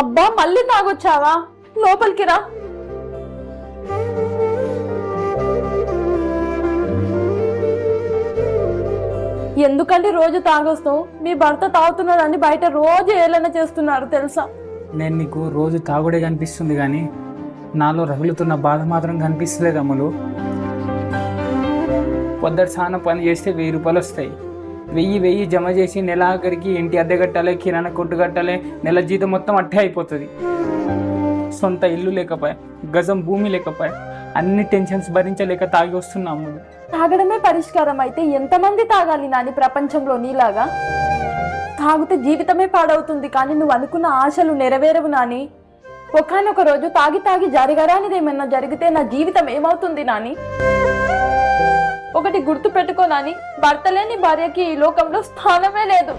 అబ్బా మళ్ళీ తాగొచ్చావా? లోపలికి రా. ఎందుకంటే రోజు తాగొస్తావు? మీ భర్త తాగుతున్నాడని బయట రోజు ఏలైనా చేస్తున్నారు తెలుసా? నేను నీకు రోజు తాగుడే కనిపిస్తుంది కానీ నాలో రగులుతున్న బాధ మాత్రం కనిపిస్తలేదు అమ్ములు పొద్దు సాన పని చేస్తే వెయ్యి రూపాయలు వస్తాయి. వెయ్యి వెయ్యి జమ చేసి నెల ఆఖరికి ఇంటి అద్దె కట్టాలి కిరాణా కొట్టు కట్టాలి నెల జీతం మొత్తం అట్టే అయిపోతుంది. సొంత ఇల్లు లేకపోయా గజం భూమి లేకపోయా అన్ని టెన్షన్స్ భరించలేక తాగి వస్తున్నాము. తాగడమే పరిష్కారం అయితే ఎంతమంది తాగాలి నాని ప్రపంచంలో నీలాగా? తాగితే జీవితమే పాడవుతుంది కానీ నువ్వు అనుకున్న ఆశలు నెరవేరవు నాని. ఒకనొక రోజు తాగి తాగి జరగరానిది ఏమన్నా జరిగితే నా జీవితం ఏమవుతుంది నాని? గుర్తు పెట్టుకోనని భర్త లేని భార్యకి ఈ లోకంలో స్థానమే లేదు.